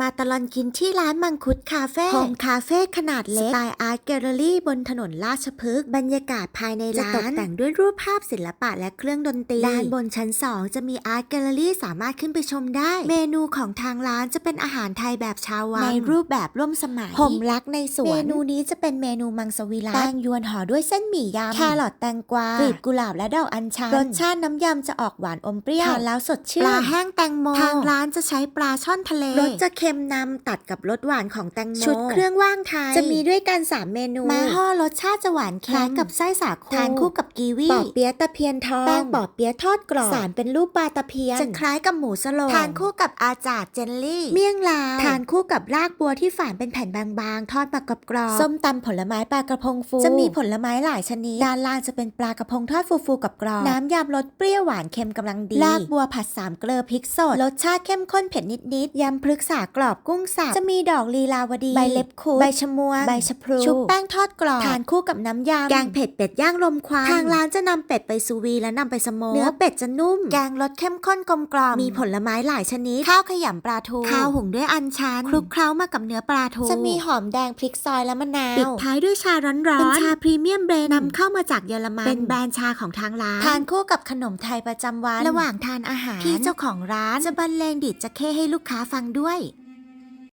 มาตลอนกินที่ร้านมังคุดคาเฟ่โฮมคาเฟ่ขนาดเล็กสไตล์อาร์ตแกลเลอรี่บนถนนราชพฤกษ์บรรยากาศภายในร้านจะตกแต่งด้วยรูปภาพศิลปะและเครื่องดนตรีด้านบนชั้น 2 จะมีอาร์ตแกลเลอรี่สามารถขึ้นไปชมได้ เมนูของทางร้านจะเป็นอาหารไทยแบบชาววังในรูปแบบร่วมสมัยผมรักในสวนเมนูนี้จะเป็นเมนูมังสวิรัตแป้งยวนห่อด้วยเส้นหมี่ยำแครอทแตงกวากลีบกุหลาบและดอกอัญชันรสชาติน้ำยำจะออกหวานอมเปรี้ยวทานแล้วสดชื่นปลาแห้งแตงโมทางร้านจะใช้ปลาช่อนทะเลรสจะเค็มนำตัดกับรสหวานของแตงโม ชุดเครื่องว่างไทย จะมีด้วยกัน 3 เมนูมาห่อรสชาติจะหวานเค็มกับไส้สาคูทานคู่กับกีวีปอเปี๊ยะตะเพียนทองแป้งปอเปี๊ยะทอดกรอบสารเป็นรูปปลาตะเพียนจะคล้ายกับหมูสโลงทานคู่กับอาจาดเจลลี่เมี่ยงลาวทานคู่กับรากบัวที่ฝานเป็นแผ่นบางๆ ทอดมากรอบๆส้มตำผลไม้ปลากระพงฟูจะมีผลไม้หลายชนิดด้านล่างจะเป็นปลากระพงทอดฟูๆกับกรอบน้ำยำรสเปรี้ยวหวานเค็มกำลังดีรากบัวผัดสามเกลือพริกสดรสชาติเข้มข้นเผ็ดนิดๆยำพฤกษากรอบกุ้งสับจะมีดอกลีลาวดี ใบเล็บคูดใบชะมวงใบชะพลูชุบแป้งทอดกรอบ ทานคู่กับน้ำยำแกงเผ็ดเป็ดย่างลมควันทางร้านจะนำเป็ดไปซูวีและนำไปสโมกเนื้อเป็ดจะนุ่ม แกงรสเข้มข้นกลมกล่อมมีผลไม้หลายชนิด ข้าวขยำปลาทู ข้าวหุงด้วยอัญชันคลุกเคล้ามากับเนื้อปลาทูจะมีหอมแดงพริกซอยและมะนาวปิดท้ายด้วยชาร้อนๆเป็นชาพรีเมียมเบรนด์นำเข้ามาจากเยอรมันเป็นแบรนด์ชาของทางร้านทานคู่กับขนมไทยประจำวัน ระหว่างทานอาหารพี่เจ้าของร้านจะบรรเลงดีดจะเข้ให้ลูกค้าฟังด้วย